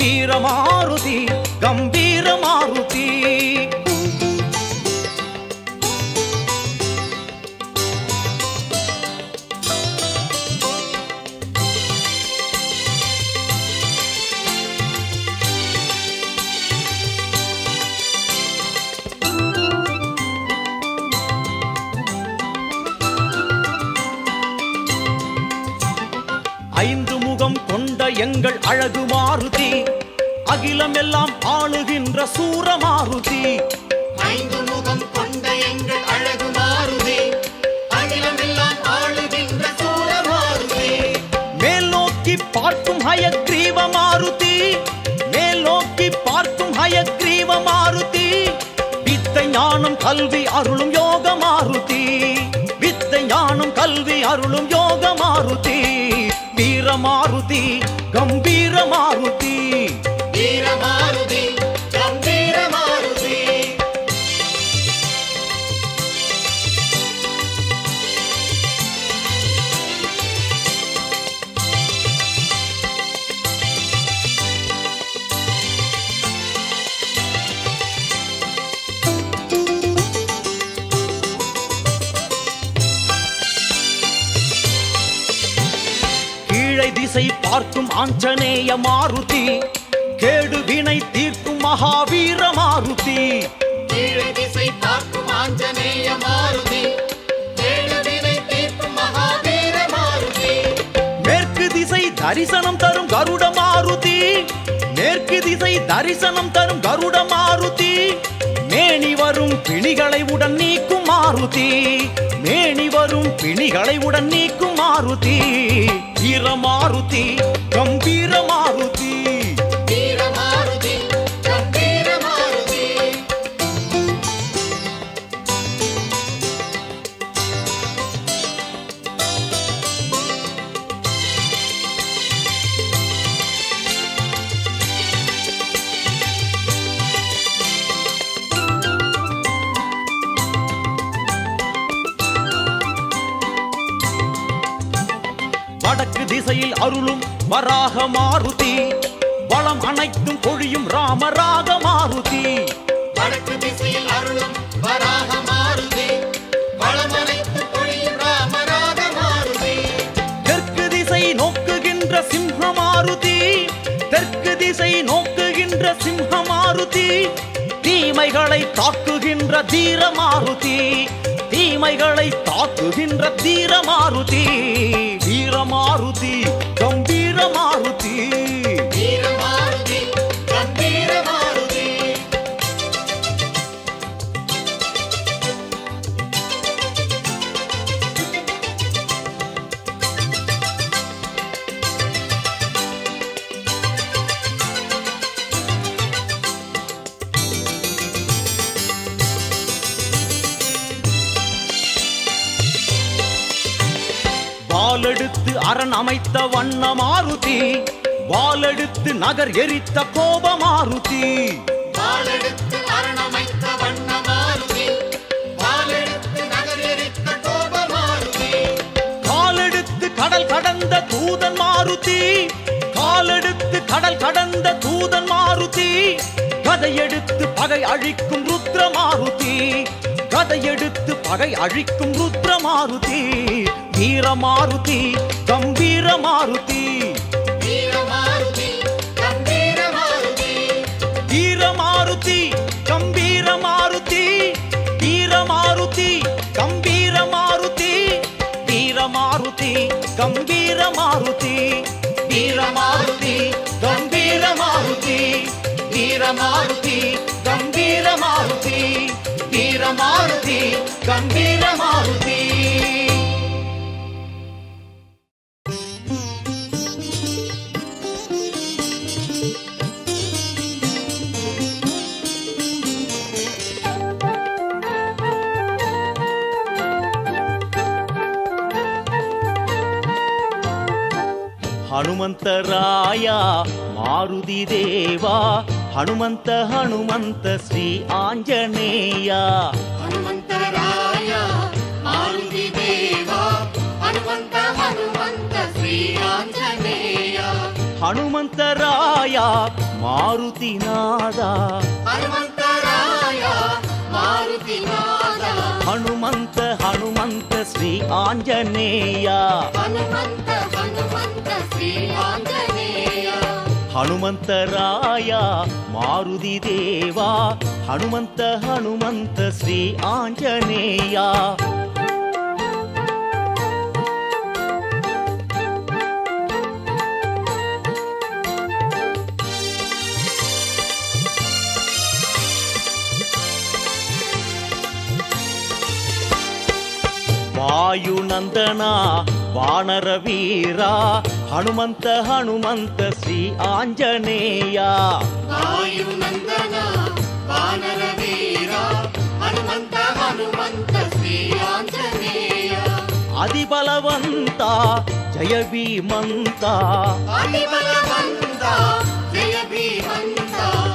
வீரமாருதி கம்பீர மாருதி எங்கள் அழகு மாருதி. அகிலம் எல்லாம் ஆளுகின்ற சூர மாருதி. ஐந்து முகம் கொண்ட எங்கள் அழகு மாருதி. அகிலமெல்லாம் ஆளுகின்ற சூர மாருதி. மேல் நோக்கி பார்க்கும் ஹயக்ரீவ மாருதி. மேல் நோக்கி பார்க்கும் ஹயக்ரீவ மாருதி. வித்தை ஞானம் கல்வி அருளும் யோக மாருதி. வித்தை ஞானம் கல்வி அருளும் யோக மாருதி. வீர மாருதி. ಮಾರುತಿ ஆஞ்சநேய மாருதி. கேடு வினை தீர்க்கும் மகாவீர மாருதி. திசை பார்க்கும் ஆஞ்சநேய மாருதி. மேற்கு திசை தரிசனம் தரும் கருட மாருதி. மேற்கு திசை தரிசனம் தரும் கருட மாருதி. மேனி வரும் பிணிகளை உடன் நீக்கும் மாருதி. மேனி வரும் பிணிகளை உடன் நீக்கும் மாருதி. மாருதி கம்பீர தாக்குகின்ற தீரமாருதி தீமைகளை தாக்குகின்ற தீரமாருதி தீரமாருதி அரண் அமைத்த வண்ண மாருதி வாளெடுத்து நகர் எரித்த கோப மாருதி. வாளெடுத்து அரணமைத்த வண்ண மாருதி வாளெடுத்து நகர் எரித்த கோப மாருதி. காலெடுத்து கடல் கடந்த தூதன் மாருதி காலெடுத்து கடல் கடந்த தூதன் மாருதி கதையெடுத்து பகை அழிக்கும் ருத்ர மாருதி. கதையெடுத்து பகை அழிக்கும் ருத்ரமாருதி வீரமாருதி கம்பீரமாருதி. வீரமாருதி கம்பீரமாருதி. வீரமாருதி கம்பீரமாருதி. வீரமாருதி கம்பீரமாருதி. வீரமாருதி கம்பீரமாருதி. வீரமாருதி கம்பீரமாருதி. வீரமாருதி ಮಾರುತಿ ಗಂಭೀರ ಮಾರುತಿ. ಹನುಮಂತರಾಯ ಮಾರುತಿ ದೇವ. ಹನುಮಂತ ಹನುಮಂತ ಶ್ರೀ ಆಂಜನೇಯ. హనుమంతరాయ మారుతినాదా హనుమంతరాయ మారుతినాదా హనుమంత హనుమంత శ్రీ ఆంజనేయ హనుమంత హనుమంత శ్రీ ఆంజనేయ ಹನುಮಂತರಾಯ ಮಾರುತಿ ದೇವ ಹನುಮಂತ ಹನುಮಂತ ಶ್ರೀ ಆಂಜನೇಯ ವಾಯುನಂದನ ವಾನರ ವೀರ హనుమంత హనుమంత శ్రీ ఆంజనేయ. అది బలవంత జయ భీమంత.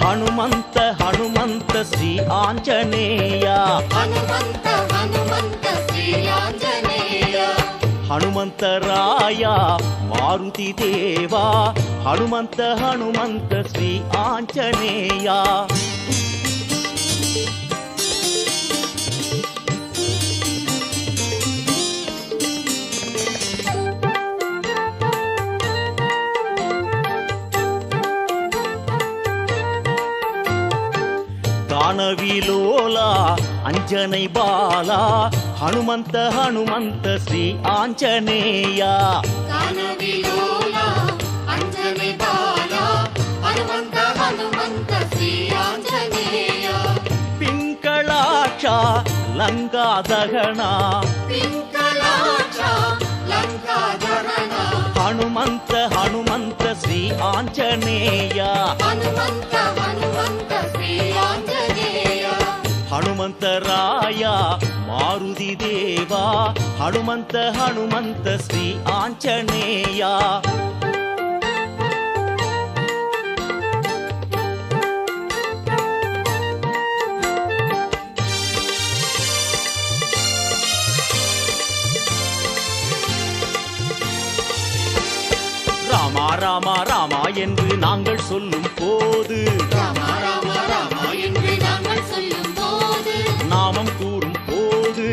హనుమంత హనుమంత శ్రీ ఆంజనేయ. హనుమంత హనుమంత శ్రీ మారుతి దేవా హనుమంత హనుమంత శ్రీ ఆంజనేయ దానవిలోలా అంజనై బాలా హనుమంత హనుమంత శ్రీ ఆంజనేయ ಲಂಗಾದಗಣ ಪಿಂಕಲಾಕ್ಷ ಲಂಕಾಧರಣ ಹನುಮಂತ ಹನುಮಂತ ಶ್ರೀ ಆಂಜನೇಯ ಹನುಮಂತ ಹನುಮಂತ ಶ್ರೀ ಆಂಜನೇಯ ಹನುಮಂತರಾಯ ಮಾರುತಿ ದೇವ ಹನುಮಂತ ಹನುಮಂತ ಶ್ರೀ ಆಂಜನೇಯ என்று நாங்கள் சொல்லும் போது. நாமம் கூறும் போது.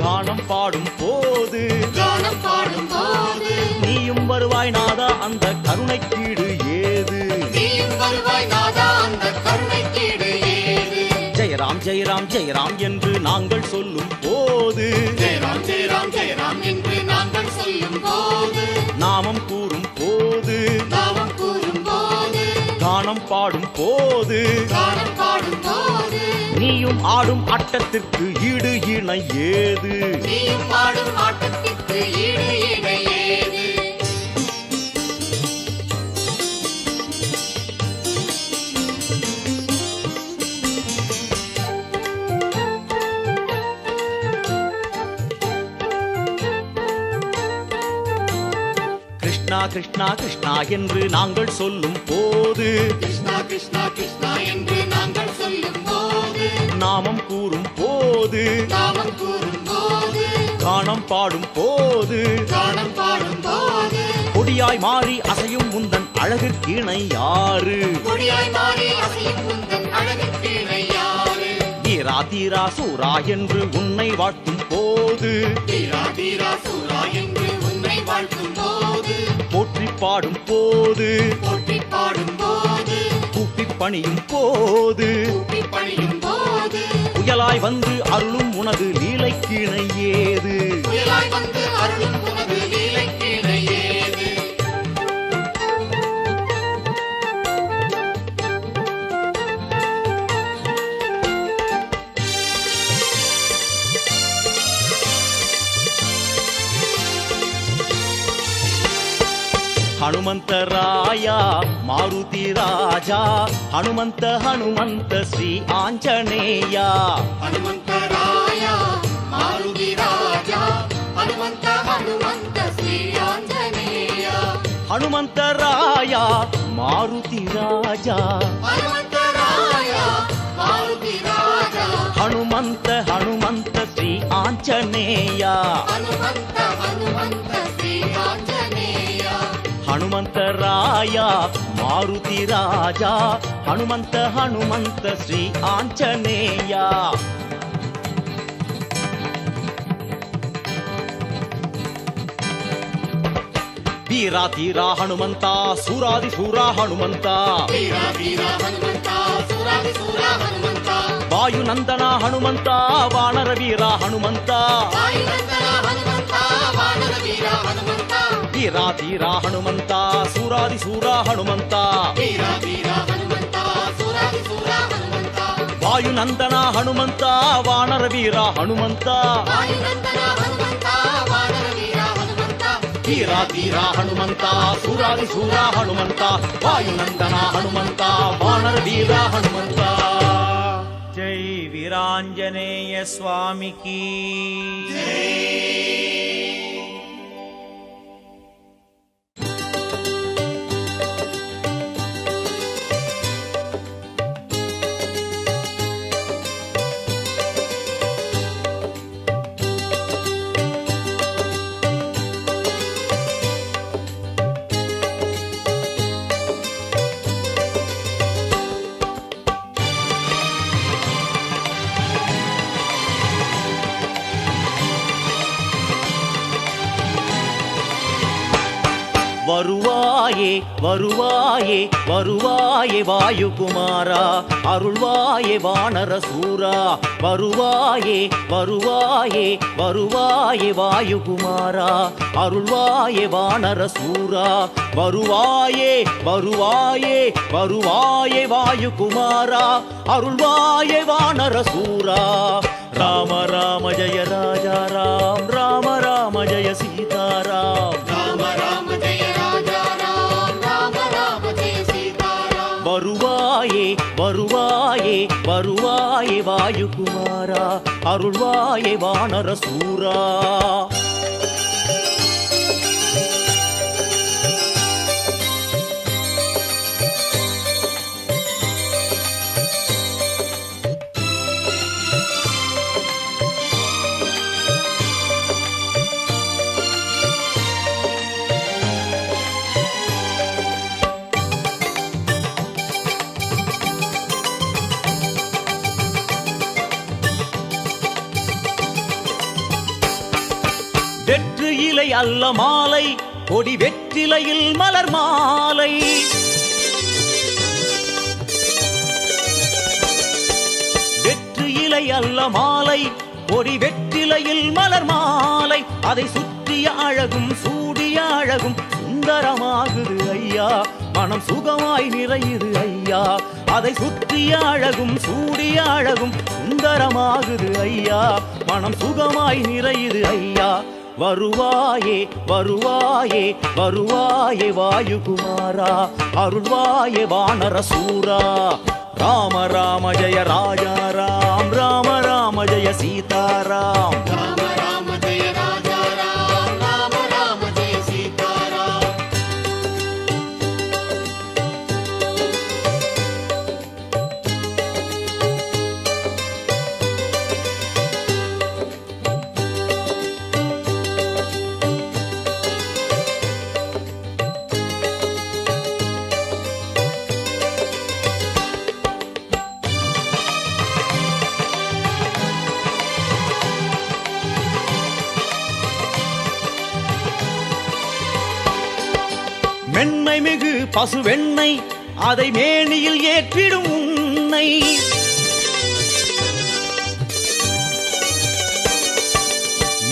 கானம் பாடும் போது. கானம் பாடும் போது. நீயும் வருவாய் நாதா அந்த கருணைக்கீடு ஏது? நீயும் வருவாய் நாதா அந்த கருணைக்கீடு ஏது? ஜெயராம் ஜெயராம் ஜெயராம் என்று நாங்கள் சொல்லும் போது. ஜெயராம் ஜெயராம் ஜெயராம் என்று நாங்கள் சொல்லும் போது. பாடும் போது. நீயும் ஆடும் ஆட்டத்திற்கு ஈடு இணை ஏது கிருஷ்ணா கிருஷ்ணா என்று நாங்கள் சொல்லும் போது. கிருஷ்ணா கிருஷ்ணா கிருஷ்ணா என்று நாங்கள் சொல்லும் போது. நாமம் கூறும் போது. நாமம் கூறும் போது. கானம் பாடும் போது. கானம் பாடும் போது. கொடியாய் மாறி அசையும் முந்தன் அழகுக்கு இணை யாரு? தீரா தீரா சூரா என்று உன்னை வாழ்த்தும் போது. தீரா தீரா சூரா என்று உன்னை வாழ்த்தும் போது. பாடும் போது. போற்றி பாடும் போது கூப்பி பணியும் போது பணியும் போது புயலாய் வந்து அருளும் உனது லீலைக்கிணை ஏது புயலாய் வந்து அருளும் உனது हनुमंत राया मारुति राजा हनुमंत हनुमंत श्री आंजनेया। हनुमंत राया मारुति राजा हनुमंत हनुमंत श्री राया मारुति राजा। हनुमंत हनुमंत श्री आंजनेया। हनुमंत हनुमंत రాయ మారుతి రాజా హనుమంత హనుమంత శ్రీ ఆంజనేయ. తీరా తీరా హనుమంత. సూరాది సూరా హనుమంత. వాయునందన హనుమంత వానర వీరా హనుమంత. వీర హనుమంత. వీరా తీరా హనుమంత సూరాది సూరా హనుమంత. వీర వీర హనుమంత సూరాది సూర హనుమంత. వాయునందన హనుమంత వానర వీర హనుమంత. వాయునందన హనుమంత వానర వీర హనుమంత. వీరా తీరా హనుమంత సూరాది సూరా హనుమంత. వాయునందన హనుమంత వానర వీర హనుమంత. జై వీరాంజనేయ స్వామికి. வருவாயே வருவாயே வருவாயே வாயுகுமாரா அருள்வாயே வானரசூரா. வருவாயே வருவாயே வருவாயே வாயுகுமாரா அருள்வாயே வானரசூரா. வருவாயே வருவாயே வருவாயே வாயுகுமாரா அருள்வாயே வானரசூரா. ராம ராம ஜய ராஜா ராம் ராம ராம ஜய சீதாராம். ராம வருவாயே வருவாயே வாயுகுமாரா அருள்வாயே வானர சூரா வெற்று இலை அல்ல மாலை கொடி வெற்றிலையில் மலர் மாலை. வெற்று இலை அல்ல மாலை கொடி வெற்றிலையில் மலர் மாலை. அதை சுற்றிய அழகும் சூடிய அழகும் சுந்தரமாகுது ஐயா. மனம் சுகமாய் நிறையுது ஐயா. அதை சுற்றிய அழகும் சூடிய அழகும் சுந்தரமாகுது ஐயா. மனம் சுகமாய் நிறையுது ஐயா. வருவாயே வருவாயே வருவாயே வாயுகுமாரா அருள்வாயே வானர சூரா ராம ராம ஜய ராஜா ராம் ராம ராம ஜய சீதாராம். ராம ராம பசுவெண்ணை பசு அதை மேனியில் ஏற்றிடும் உன்னை.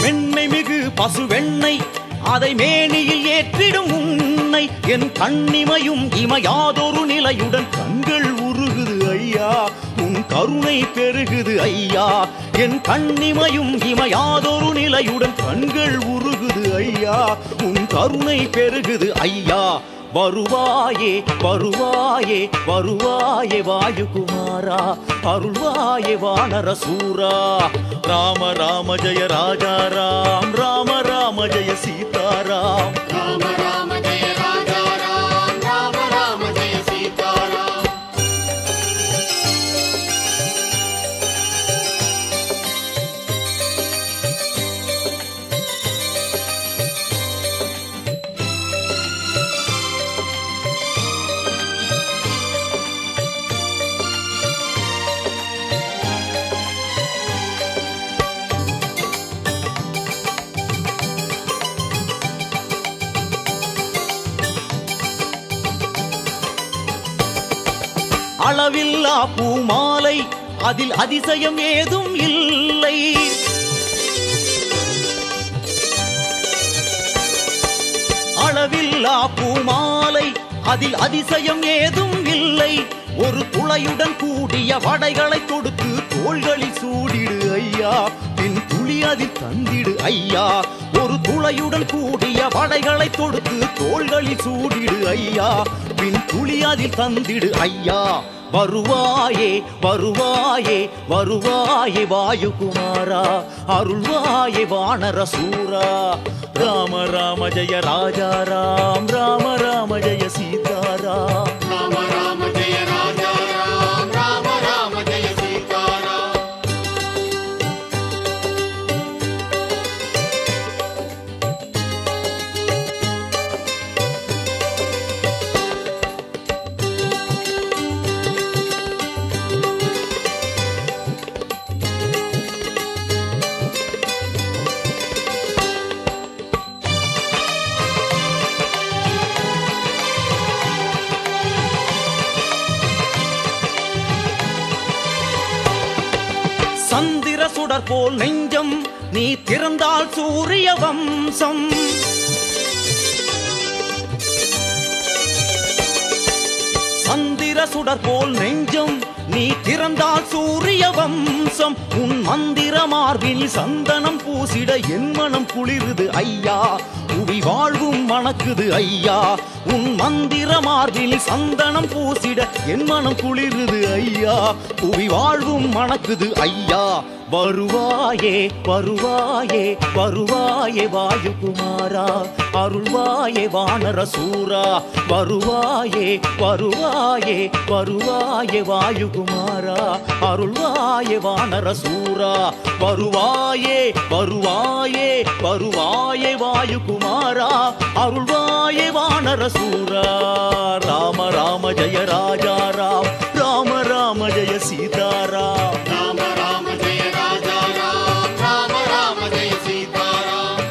மென்மை மிகு பசு வெண்ணை அதை மேனியில் ஏற்றிடும் உன்னை. என் கண்ணிமையும் இமையாதொரு நிலையுடன் கண்கள் உருகுது ஐயா. உன் கருணை பெருகுது ஐயா. என் கண்ணிமையும் இமையாதொரு நிலையுடன் கண்கள் உருகுது ஐயா. உன் கருணை பெருகுது ஐயா. வருவாயே வருவாயே வருவாயே வாயுகுமாரா அருள்வாயே வானர சூரா ராம ராம ஜய ராஜா ராம ராம ஜய சீதாராம் ராம ராம அளவில்லா பூமாலை அதில் அதிசயம் ஏதும் இல்லை. அளவில்லா பூமாலை அதில் அதிசயம் ஏதும் இல்லை. ஒரு துளையுடன் கூடிய வடைகளை தொடுத்து தோள்களில் சூடிடு ஐயா பின் துளி அதில் தந்திடு ஐயா. ஒரு துளையுடன் கூடிய வடைகளை தொடுத்து தோள்களில் சூடிடு ஐயா பின் துளியாதில் தந்திடு ஐயா. வருவாயே வருவாயே வருவாயே வாயுகுமாரா. அருள்வாயே வானர சூரா ராம ராம ஜய ராஜா ராம். ராம ராம ஜய சீதாரா. ராம ராம சூரிய வம்சம் சந்திர சுடர் போல் நெஞ்சம் நீ திறந்தால் சூரிய வம்சம் உன் மந்திர மார்பில் சந்தனம் பூசிட என் மனம் குளிருது ஐயா. புவி வாழ்வும் மணக்குது ஐயா. உன் மந்திர மார்பில் சந்தனம் பூசிட என் மனம் குளிருது ஐயா. புவி வாழ்வும் மணக்குது ஐயா. வருவாயே வருவாயே வருவாயே வாயுகுமாரா அருள்வாயே வானரசூரா. வருவாயே வருவாயே வருவாயே வாயுகுமாரா அருள்வாயே வானரசூரா. வருவாயே வருவாயே வருவாயே வாயுகுமாரா அருள்வாயே வானரசூரா. ராம ராம ஜெய ராஜா ராம். ராம ராம ஜெய சீதாராம்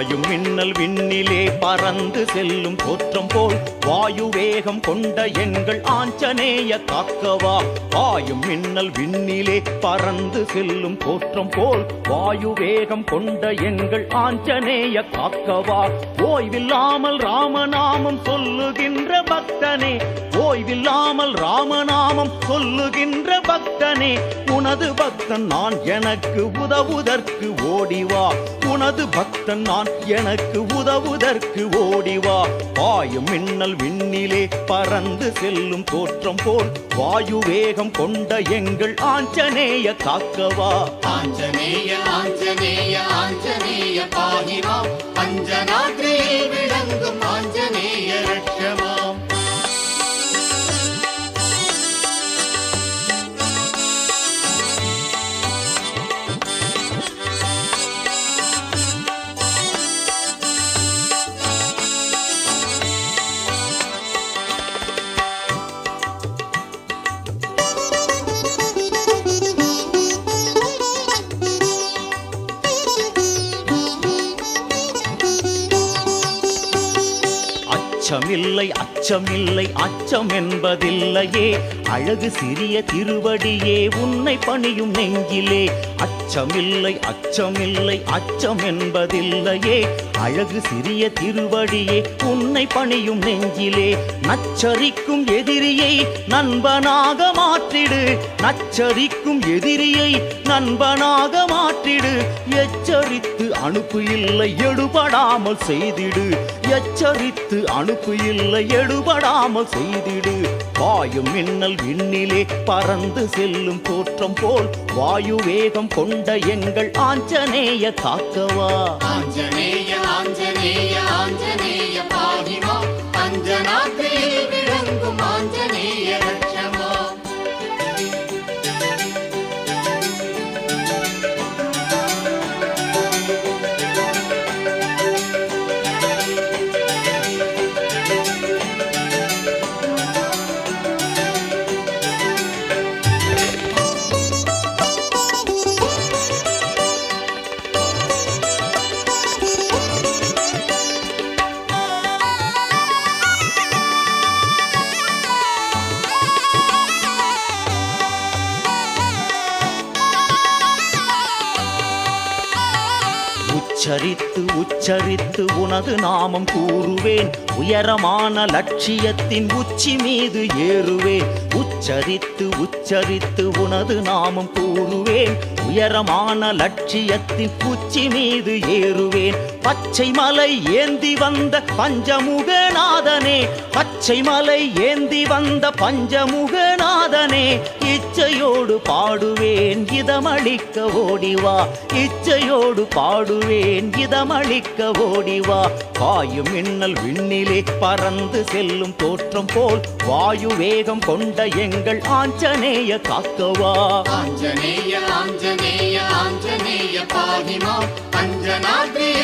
பாயும் மின்னல் விண்ணிலே பறந்து செல்லும் தோற்றம் போல் வாயு வேகம் கொண்ட எங்கள் ஆஞ்சநேய காக்கவா. பாயும் மின்னல் விண்ணிலே பறந்து செல்லும் தோற்றம் போல் வாயு வேகம் கொண்ட எங்கள் ஆஞ்சநேய காக்கவா. ஓய்வில்லாமல் ராமநாமம் சொல்லுகின்ற பக்தனே ஓய்வில்லாமல் ராமநாமம் சொல்லுகின்ற பக்தனே உனது பக்தன் நான் எனக்கு உதவுதற்கு ஓடிவா உனது பக்தன் நான் எனக்கு உதவுதற்கு ஓடிவா பாயும் மின்னல் விண்ணிலே பறந்து செல்லும் தோற்றம் போல் வாயு வேகம் கொண்ட எங்கள் ஆஞ்சநேய காக்கவா. ஆஞ்சநேய ஆஞ்சநேய ஆஞ்சநேய பாகிமாம் அஞ்சனாத்ரியில் அச்சம் இல்லை அச்சம் என்பதில்லையே. அழகு சிறிய திருவடியே உன்னை பணியும் நெஞ்சிலே. அச்சமில்லை அச்சமில்லை அச்சம் என்பதில்லையே அழகு சிறிய திருவடியே உன்னை பணியும் நெஞ்சிலே. நச்சரிக்கும் எதிரியை நண்பனாக மாற்றிடு. நச்சரிக்கும் எதிரியை நண்பனாக மாற்றிடு. எச்சரித்து அனுப்பு இல்லை எடுபடாமல் செய்திடு. எச்சரித்து அனுப்பு இல்லை எடுபடாமல் செய்திடு. வாயும் மின்னல் விண்ணிலே பறந்து செல்லும் தோற்றம் போல் வாயு வேகம் கொண்டு எங்கள் ஆஞ்சநேய காக்கவா? ஆஞ்சநேய ஆஞ்சநேய ஆஞ்சநேய உச்சரித்து உச்சரித்து உனது நாமம் கூறுவேன். உயரமான லட்சியத்தின் உச்சி மீது ஏறுவேன். உச்சரித்து உச்சரித்து உனது நாமம் கூறுவேன். உயரமான லட்சியத்தின் உச்சி மீது ஏறுவேன். பச்சை மலை ஏந்தி வந்த பஞ்சமுகநாதனே பச்சை மலை ஏந்தி வந்த பஞ்சமுகநாதனே இச்சையோடு பாடுவேன் இதமளிக்க ஓடிவா இச்சையோடு பாடுவேன் இதமளிக்க ஓடிவா பாயும் மின்னல் விண்ணிலே பறந்து செல்லும் தோற்றம் போல் வாயு வேகம் கொண்ட எங்கள் ஆஞ்சநேய காக்கவா. ஆஞ்சநேய ஆஞ்சநேய ஆஞ்சநேய பாகிமா அஞ்சனாத்ரியில்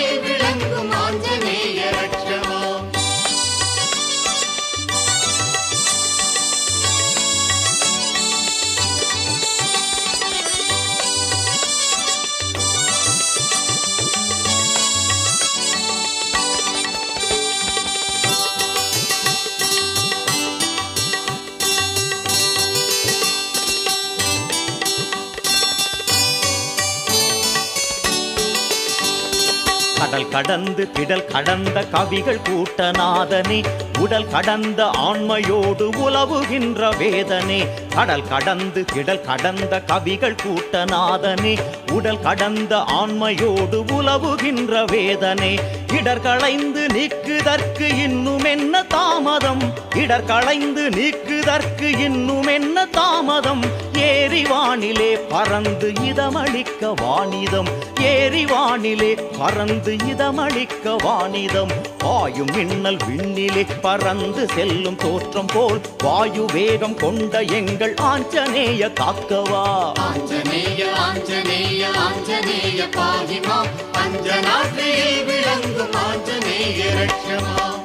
கடந்து திடல் கடந்த கவிகள் கூட்டநாதனே உடல் கடந்த ஆண்மையோடு உலவுகின்ற வேதனே. கடல் கடந்து திடல் கடந்த கவிகள் கூட்டநாதனே உடல் கடந்த ஆண்மையோடு உலவுகின்ற வேதனே. இடர் களைந்து நீக்குதற்கு இன்னும் என்ன தாமதம்? இடர் களைந்து நீக்குதற்கு இன்னும் என்ன தாமதம்? வானிலே பறந்து இதமளிக்க வாணிதம் ஏறி வானிலே பறந்து இதமளிக்க வாணிதம் வாயும் மின்னல் விண்ணிலே பறந்து செல்லும் தோற்றம் போல் வாயு வேகம் கொண்ட எங்கள் ஆஞ்சநேய காக்கவா. ஆஞ்சநேய ஆஞ்சநேய ஆஞ்சநேய பாகிமா. அஞ்சனாத்ரியில் விளங்கும் ஆஞ்சநேய ரட்சமா.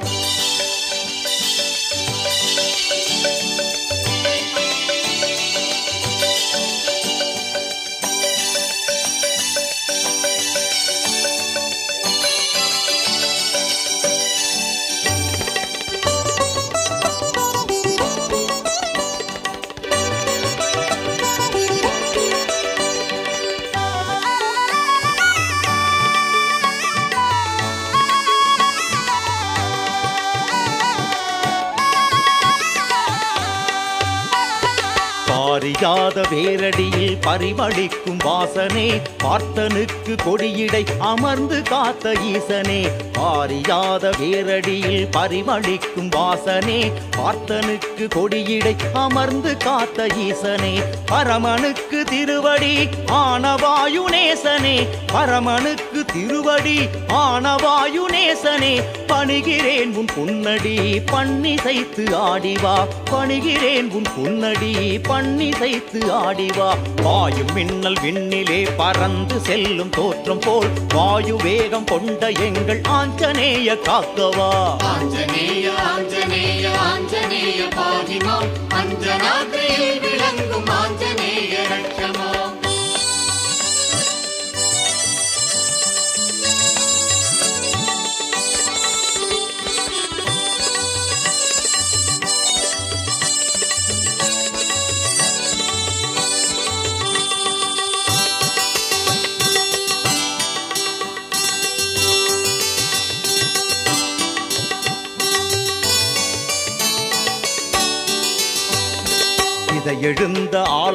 பாரிஜாத வேரடியில் பரிமளிக்கும் வாசனே பார்த்தனுக்கு கொடியிடை அமர்ந்து காத்த ஈசனே. பாரிஜாத வேரடியில் பரிமளிக்கும் வாசனே பார்த்தனுக்கு கொடியிடை அமர்ந்து காத்த ஈசனே. பரமனுக்கு திருவடி ஆனவாயுநேசனே பரமனுக்கு திருவடி ஆனவாயுநேசனே பணிகிறேன் உன் புன்னடி பண்ணி சைத்து ஆடிவா பணிகிறேன் உன் புன்னடி பண்ணி சைத்து ஆடிவா. வாயு மின்னல் விண்ணிலே பறந்து செல்லும் தோற்றம் போல் வாயு வேகம் கொண்ட எங்கள் ஆஞ்சநேய காக்கவா. ஆஞ்சநேய ஆஞ்சநேய ஆஞ்சநேய பாதிமா அஞ்சனாத்ரியில் விளங்கும் ஆஞ்சநேய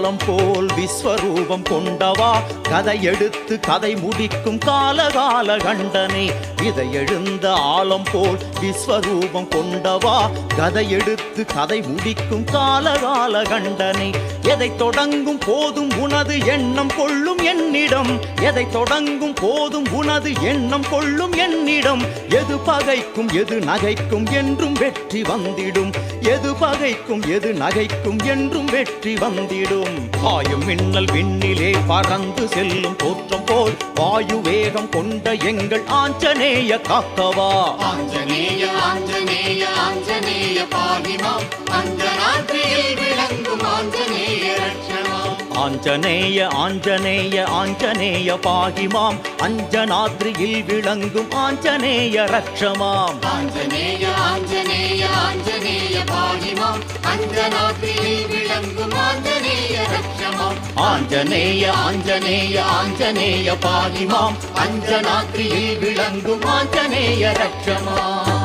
எழுந்த போல் விஸ்வரூபம் கொண்டவா? கதை எடுத்து கதை முடிக்கும் காலகால கண்டனே இதை எழுந்த ஆழம் போல் விஸ்வரூபம் கொண்டவா? கதை எடுத்து கதை முடிக்கும் காலகால கண்டனே எதை தொடங்கும் போதும் உனது எண்ணம் கொள்ளும் என்னிடம். எதை தொடங்கும் போதும் உனது எண்ணம் கொள்ளும் என்னிடம். எது பகைக்கும் எது நகைக்கும் என்றும் வெற்றி வந்திடும். எது பகைக்கும் எது நகைக்கும் என்றும் வெற்றி வந்திடும். பாயும் மின்னல் விண்ணிலே பறந்து செல்லும் தோற்றம் போல் வாயு வேகம் கொண்ட எங்கள் ஆஞ்சநேய காக்கவா. ஆஞ்சநேய ஆஞ்சநேய ஆஞ்சநேய பாகிமாம் அஞ்சனாத்திரியில் விளங்கும் ஆஞ்சநேய ஆஞ்சநேய ஆஞ்சநேய ஆஞ்சநேய பாகிமாம். அஞ்சனாத்ரியில் விளங்கும் ஆஞ்சநேய ரட்சமாம். ஆஞ்சநேய ஆஞ்சநேய ஆஞ்சநேய பாகிமாம். அஞ்சனாத்திரியில் விளங்கும் ஆஞ்சநேய ரட்சமாம். ஆஞ்சநேய ஆஞ்சநேய ஆஞ்சநேய பாகிமாம். அஞ்சனாத்ரியில் விளங்கும் ஆஞ்சநேய ரட்சமாம்.